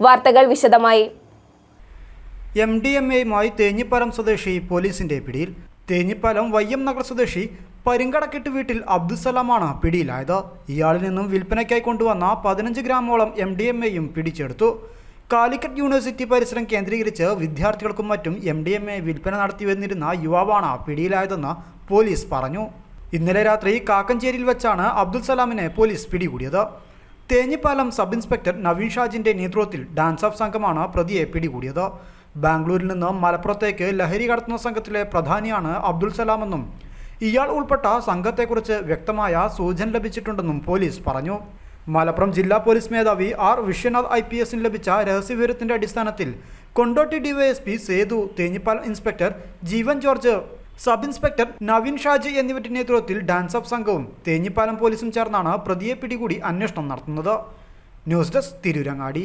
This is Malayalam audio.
വാർത്തകൾ വിശദമായി. എം ഡി എം എയുമായി തേഞ്ഞിപ്പാലം സ്വദേശി പോലീസിന്റെ പിടിയിൽ. തേഞ്ഞിപ്പാലം വയ്യം നഗർ സ്വദേശി പരിങ്കടക്കെട്ട് വീട്ടിൽ അബ്ദുസലാമാണ് പിടിയിലായത്. ഇയാളിൽ നിന്നും വിൽപ്പനയ്ക്കായി കൊണ്ടുവന്ന പതിനഞ്ച് ഗ്രാമോളം എം ഡി എം എയും പിടിച്ചെടുത്തു. കാലിക്കറ്റ് യൂണിവേഴ്സിറ്റി പരിസരം കേന്ദ്രീകരിച്ച് വിദ്യാർത്ഥികൾക്കും മറ്റും എം ഡി എം എ വിൽപ്പന നടത്തി വന്നിരുന്ന യുവാവാണ് പിടിയിലായതെന്ന് പോലീസ് പറഞ്ഞു. ഇന്നലെ രാത്രി കാക്കഞ്ചേരിയിൽ വെച്ചാണ് അബ്ദുൽ സലാമിനെ പോലീസ് പിടികൂടിയത്. തേഞ്ഞിപ്പാലം സബ് ഇൻസ്പെക്ടർ നവീൻ ഷാജിന്റെ നേതൃത്വത്തിൽ ഡാൻസ് ഓഫ് സംഘമാണ് പ്രതിയെ പിടികൂടിയത്. ബാംഗ്ലൂരിൽ നിന്ന് മലപ്പുറത്തേക്ക് ലഹരി കടത്തുന്ന സംഘത്തിലെ പ്രധാനിയാണ് അബ്ദുൽ സലാമെന്നും ഇയാൾ ഉൾപ്പെട്ട സംഘത്തെക്കുറിച്ച് വ്യക്തമായ സൂചന ലഭിച്ചിട്ടുണ്ടെന്നും പോലീസ് പറഞ്ഞു. മലപ്പുറം ജില്ലാ പോലീസ് മേധാവി ആർ വിശ്വനാഥ് ഐ പി എസിന് ലഭിച്ച രഹസ്യവിവരത്തിന്റെ അടിസ്ഥാനത്തിൽ Kondotty DYSP Sethu Thenhippalam inspector Jeevan George sub inspector Naveen Shaji എന്നിവരുടെ നേതൃത്വത്തിൽ ഡാൻസ് ഓഫ് സംഘവും തേഞ്ഞിപ്പാലം പോലീസും ചേർന്നാണ് പ്രതിയെ പിടികൂടി അന്വേഷണം നടത്തുന്നത്. News desk Tirurangadi.